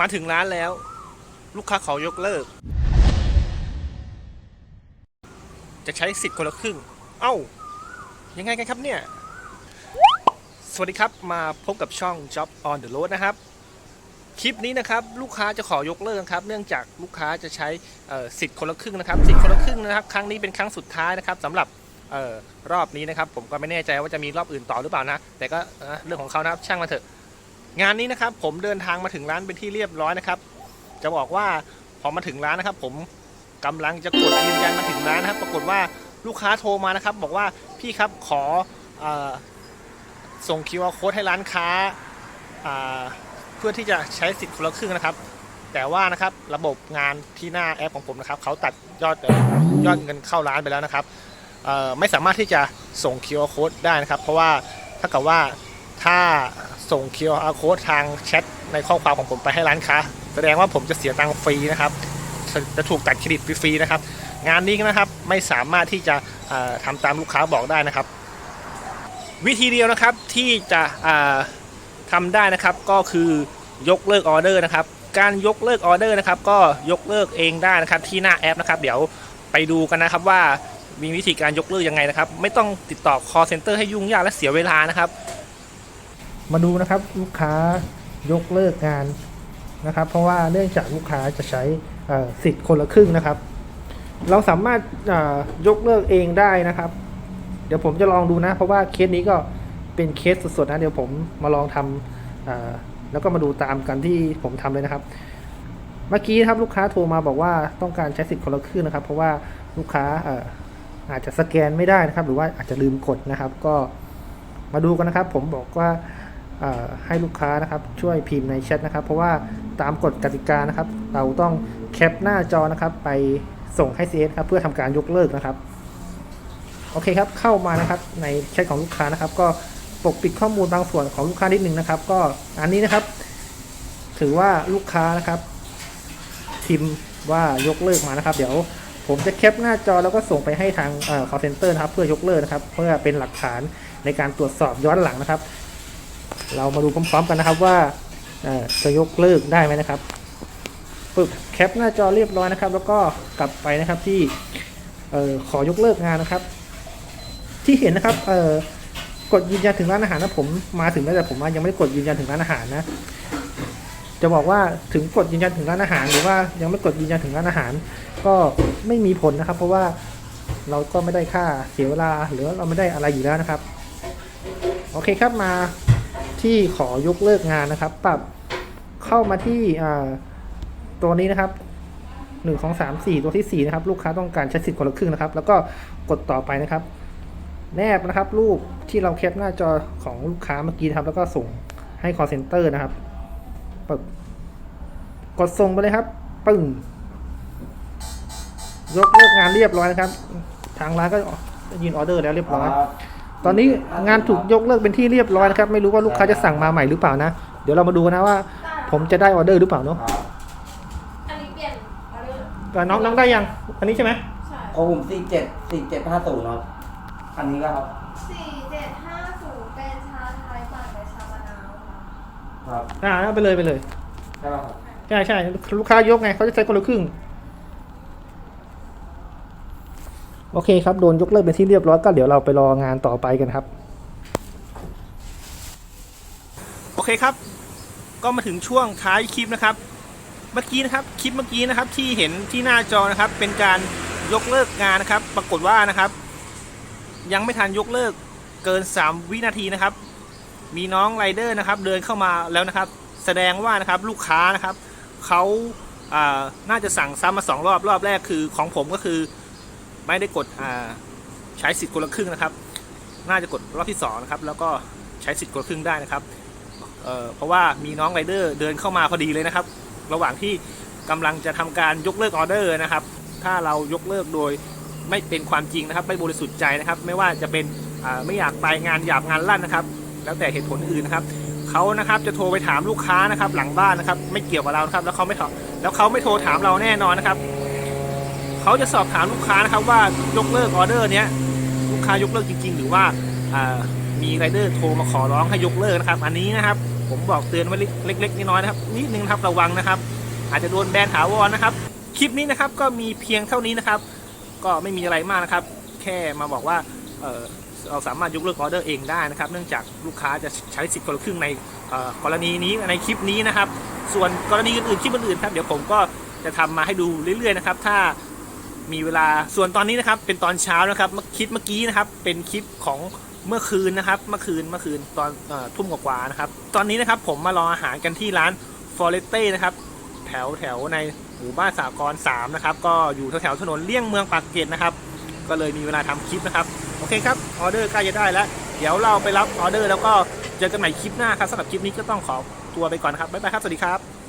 มาถึงร้านแล้ว ลูกค้าขอยกเลิก จะใช้สิทธิ์คนละครึ่ง เอ้า ยังไงกันครับเนี่ย สวัสดีครับมาพบกับช่อง Job on the Road นะครับ คลิปนี้นะครับ ลูกค้าจะขอยกเลิกครับ เนื่องจากลูกค้าจะใช้สิทธิ์คนละครึ่งนะครับ สิทธิ์คนละครึ่งนะครับ ครั้งนี้เป็นครั้งสุดท้ายนะครับสำหรับออรอบนี้นะครับ ผมก็ไม่แน่ใจว่าจะมีรอบอื่นต่อหรือเปล่านะ แต่ก็เอ่อเรื่องของเขานะครับช่างมาเถอะ งานนี้นะครับผมเดินทางมาถึงร้านเป็นที่เรียบร้อยนะครับ จะบอกว่าพอมาถึงร้านนะครับ ผมกำลังจะกดยืนยันมาถึงร้านนะครับ ปรากฏว่าลูกค้าโทรมานะครับ บอกว่าพี่ครับขออส่ง QR code ให้ร้านค้าเพื่อที่จะใช้สิทธิ์คนละครึ่งนะครับ แต่ว่านะครับระบบงานที่หน้าแอปของผมนะครับเขาตัดยอดยอดเงินเข้าร้านไปแล้วนะครับไม่สามารถที่จะส่ง QR code ได้นะครับ เพราะว่าถ้ากับว่าถ้า ส่ง QR code ทางแชทในข้อความของผมไปให้ร้านค้า แสดงว่าผมจะเสียตังค์ฟรีนะครับ จะถูกตัดเครดิตฟรีๆนะครับ งานนี้นะครับไม่สามารถที่จะเอ่อทำตามลูกค้าบอกได้นะครับ วิธีเดียวนะครับที่จะอ่าทำได้นะครับก็คือยกเลิกออเดอร์นะครับ การยกเลิกออเดอร์นะครับ ก็ยกเลิกเองได้นะครับที่หน้าแอปนะครับ เดี๋ยวไปดูกันนะครับว่ามีวิธีการยกเลิกยังไงนะครับ ไม่ต้องติดต่อ call center ให้ยุ่งยากและเสียเวลานะครับ มาดูนะครับลูกค้ายกเลิกงานนะครับ เพราะว่าเนื่องจากลูกค้าจะใช้สิทธิ์คนละครึ่งนะครับ เราสามารถยกเลิกเองได้นะครับ เดี๋ยวผมจะลองดูนะ เพราะว่าเคสนี้ก็เป็นเคสสดๆนะเดี๋ยวผมมาลองทำแล้วก็มาดูตามกันที่ผมทำเลยนะครับ เมื่อกี้ครับลูกค้าโทรมาบอกว่าต้องการใช้สิทธิ์คนละครึ่งนะครับ เพราะว่าลูกค้าอาจจะสแกนไม่ได้นะครับ หรือว่าอาจจะลืมกดนะครับ ก็มาดูกันนะครับ ผมบอกว่า ให้ลูกค้านะครับช่วยพิมพ์ในแชทนะครับ เพราะว่าตามกฎกติกานะครับ เราต้องแคปหน้าจอนะครับไปส่งให้ CS ครับเพื่อทำการยกเลิกนะครับโอเคครับเข้ามานะครับในแชทของลูกค้านะครับ ก็ปกปิดข้อมูลบางส่วนของลูกค้านิดนึงนะครับ ก็อันนี้นะครับ ถือว่าลูกค้านะครับพิมพ์ว่ายกเลิกมานะครับ เดี๋ยวผมจะแคปหน้าจอแล้วก็ส่งไปให้ทางเอ่อ call center นะครับ เพื่อยกเลิกนะครับ เพื่อเป็นหลักฐานในการตรวจสอบย้อนหลังนะครับ เรามาดูพร้อมๆกันนะครับว่าจะยกเลิกได้ไหมนะครับปึ๊บแคปหน้าจอเรียบร้อยนะครับ แล้วก็กลับไปนะครับที่ขอยกเลิกงานนะครับ ที่เห็นนะครับกดยืนยันถึงร้านอาหารนะผมมาถึงแล้วแต่ผมยังไม่ได้กดยืนยันถึงร้านอาหารนะ จะบอกว่าถึงกดยืนยันถึงร้านอาหาร หรือว่ายังไม่กดยืนยันถึงร้านอาหาร ก็ไม่มีผลนะครับ เพราะว่าเราก็ไม่ได้ค่าเสียเวลาหรือเราไม่ได้อะไรอยู่แล้วนะครับ โอเคครับมา ที่ขอยกเลิกงานนะครับ ปรับเข้ามาที่ตัวนี้นะครับหนึ่งสองสามสี่ตัวที่สี่นะครับ ลูกค้าต้องการใช้สิทธิ์คนละครึ่งนะครับ แล้วก็กดต่อไปนะครับ แนบนะครับ รูปที่เราแคปหน้าจอของลูกค้าเมื่อกี้นะครับ แล้วก็ส่งให้ call center นะครับปึ๊บกดส่งไปเลยครับ ปึ้งยกเลิกงานเรียบร้อยนะครับ ทางร้านก็ยินออเดอร์แล้วเรียบร้อย ตอนนี้งานถูกยกเลิกเป็นที่เรียบร้อยนะครับ ไม่รู้ว่าลูกค้าจะสั่งมาใหม่หรือเปล่านะ เดี๋ยวเรามาดูนะว่า ผมจะได้ออเดอร์หรือเปล่าเนาะอันนี้เปลี่ยนออเดอร์ก็น้องน้องได้ยัง อันนี้ใช่ไหมใช่ของผมสี่เจ็ดสี่เจ็ดห้าศูนย์ครับ อันนี้ก็ครับ สี่เจ็ดห้าศูนย์เป็นชาไทยปั่นและชามะนาวค่ะครับ อ่าเอาไปเลยไปเลย ใช่ป่ะครับ ใช่ใช่ลูกค้ายกไงเขาจะใช้คนละครึ่ง โอเคครับโดนยกเลิกเป็นที่เรียบร้อยก็เดี๋ยวเราไปรองานต่อไปกันครับ โอเคครับ ก็มาถึงช่วงท้ายคลิปนะครับ เมื่อกี้นะครับคลิปเมื่อกี้นะครับที่เห็นที่หน้าจอนะครับ เป็นการยกเลิกงานนะครับ ปรากฏว่านะครับ ยังไม่ทันยกเลิกเกิน 3 วินาทีนะครับ มีน้องไรเดอร์นะครับ เดินเข้ามาแล้วนะครับ แสดงว่านะครับลูกค้านะครับเขาอ่าน่าจะสั่งซ้ำมาสองรอบรอบแรกคือของผมก็คือ ไม่ได้กดใช้สิทธิ์คนละครึ่งนะครับ น่าจะกดรอบที่สองนะครับแล้วก็ใช้สิทธิ์คนละครึ่งได้นะครับเเพราะว่ามีน้องไรเดอร์เดินเข้ามาพอดีเลยนะครับ ระหว่างที่กำลังจะทำการยกเลิกออเดอร์นะครับ ถ้าเรายกเลิกโดยไม่เป็นความจริงนะครับ ไม่บริสุทธิ์ใจนะครับ ไม่ว่าจะเป็นไม่อยากไปงานหยาบงานลั่นนะครับ แล้วแต่เหตุผลอื่นนะครับเขานะครับจะโทรไปถามลูกค้านะครับ หลังบ้านนะครับ ไม่เกี่ยวกับเรานะครับ แล้วเขาไม่แล้วเขาไม่โทรถามเราแน่นอนนะครับ เขาจะสอบถามลูกค้านะครับว่ายกเลิกออเดอร์เนี้ยลูกค้ายกเลิกจริง ๆ หรือว่ามีไรเดอร์โทรมาขอร้องให้ยกเลิกนะครับ อันนี้นะครับ ผมบอกเตือนไว้เล็กๆน้อยๆนะครับนิดนึงครับระวังนะครับ อาจจะโดนแบนถาวรนะครับ คลิปนี้นะครับก็มีเพียงเท่านี้นะครับ ก็ไม่มีอะไรมากนะครับ แค่มาบอกว่าเราสามารถยกเลิกออเดอร์เองได้นะครับ เนื่องจากลูกค้าจะใช้สิทธิ์คนละครึ่งในกรณีนี้ในคลิปนี้นะครับ ส่วนกรณีอื่นๆคลิปอื่นๆครับเดี๋ยวผมก็จะทำมาให้ดูเรื่อยๆนะครับ ถ้า มีเวลาส่วนตอนนี้นะครับ เป็นตอนเช้านะครับมาคลิปเมื่อกี้นะครับ เป็นคลิปของเมื่อคืนนะครับ เมื่อคืนเมื่อคืนตอนเอ่อทุ่มกว่าๆนะครับ ตอนนี้นะครับผมมารออาหารกันที่ร้านฟอเรสเต้นะครับ แถวแถวในหมู่บ้านสากรณ์3นะครับ ก็อยู่แถวแถวถนนเลี่ยงเมืองปากเกร็ดนะครับ ก็เลยมีเวลาทำคลิปนะครับ โอเคครับ ออเดอร์ใกล้จะได้แล้ว เดี๋ยวเราไปรับออเดอร์แล้วก็เจอกันใหม่คลิปหน้าครับสำหรับคลิปนี้ก็ต้องขอตัวไปก่อนนะครับบ๊ายบายครับ สวัสดีครับ